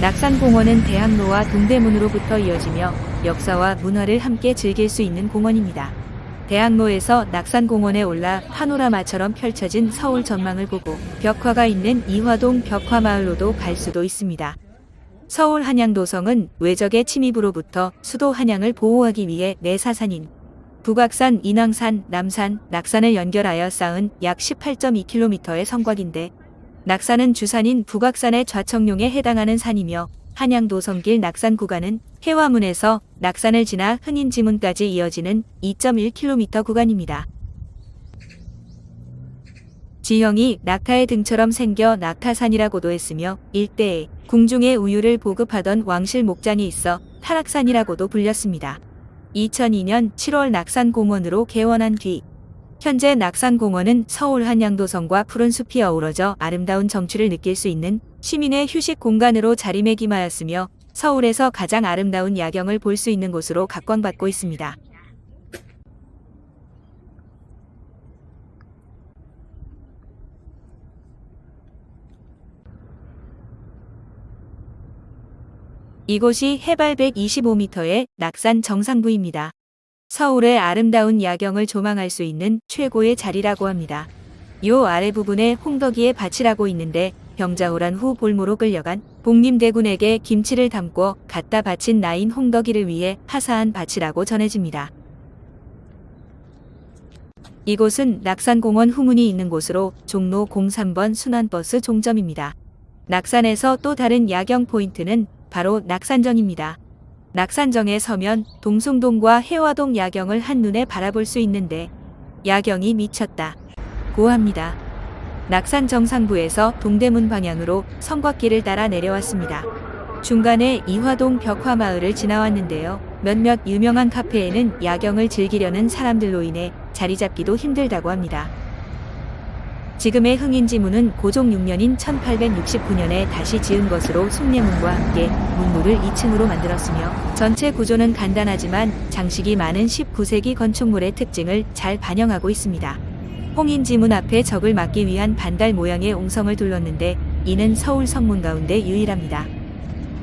낙산공원은 대학로와 동대문으로부터 이어지며 역사와 문화를 함께 즐길 수 있는 공원입니다. 대학로에서 낙산공원에 올라 파노라마처럼 펼쳐진 서울 전망을 보고 벽화가 있는 이화동 벽화마을로도 갈 수도 있습니다. 서울 한양도성은 외적의 침입으로부터 수도 한양을 보호하기 위해 내사산인 북악산, 인왕산, 남산, 낙산을 연결하여 쌓은 약 18.2km의 성곽인데 낙산은 주산인 북악산의 좌청룡에 해당하는 산이며 한양도성길 낙산 구간은 해화문에서 낙산을 지나 흔인지문까지 이어지는 2.1km 구간입니다. 지형이 낙타의 등처럼 생겨 낙타산이라고도 했으며 일대에 궁중에 우유를 보급하던 왕실 목장이 있어 타락산이라고도 불렸습니다. 2002년 7월 낙산공원으로 개원한 뒤 현재 낙산공원은 서울 한양도성과 푸른 숲이 어우러져 아름다운 정취를 느낄 수 있는 시민의 휴식 공간으로 자리매김하였으며 서울에서 가장 아름다운 야경을 볼 수 있는 곳으로 각광받고 있습니다. 이곳이 해발 125m의 낙산 정상부입니다. 서울의 아름다운 야경을 조망할 수 있는 최고의 자리라고 합니다. 요 아래 부분에 홍덕이의 밭이라고 있는데 병자호란 후 볼모로 끌려간 복림대군에게 김치를 담고 갖다 바친 나인 홍덕이를 위해 하사한 밭이라고 전해집니다. 이곳은 낙산공원 후문이 있는 곳으로 종로 03번 순환버스 종점입니다. 낙산에서 또 다른 야경 포인트는 바로 낙산정입니다. 낙산정에 서면 동숭동과 해화동 야경을 한눈에 바라볼 수 있는데 야경이 미쳤다. 고합니다. 낙산 정상부에서 동대문 방향으로 성곽길을 따라 내려왔습니다. 중간에 이화동 벽화마을을 지나왔는데요. 몇몇 유명한 카페에는 야경을 즐기려는 사람들로 인해 자리 잡기도 힘들다고 합니다. 지금의 흥인지문은 고종 6년인 1869년에 다시 지은 것으로 숭례문과 함께 문물을 2층으로 만들었으며 전체 구조는 간단하지만 장식이 많은 19세기 건축물의 특징을 잘 반영하고 있습니다. 홍인지문 앞에 적을 막기 위한 반달 모양의 옹성을 둘렀는데 이는 서울 성문 가운데 유일합니다.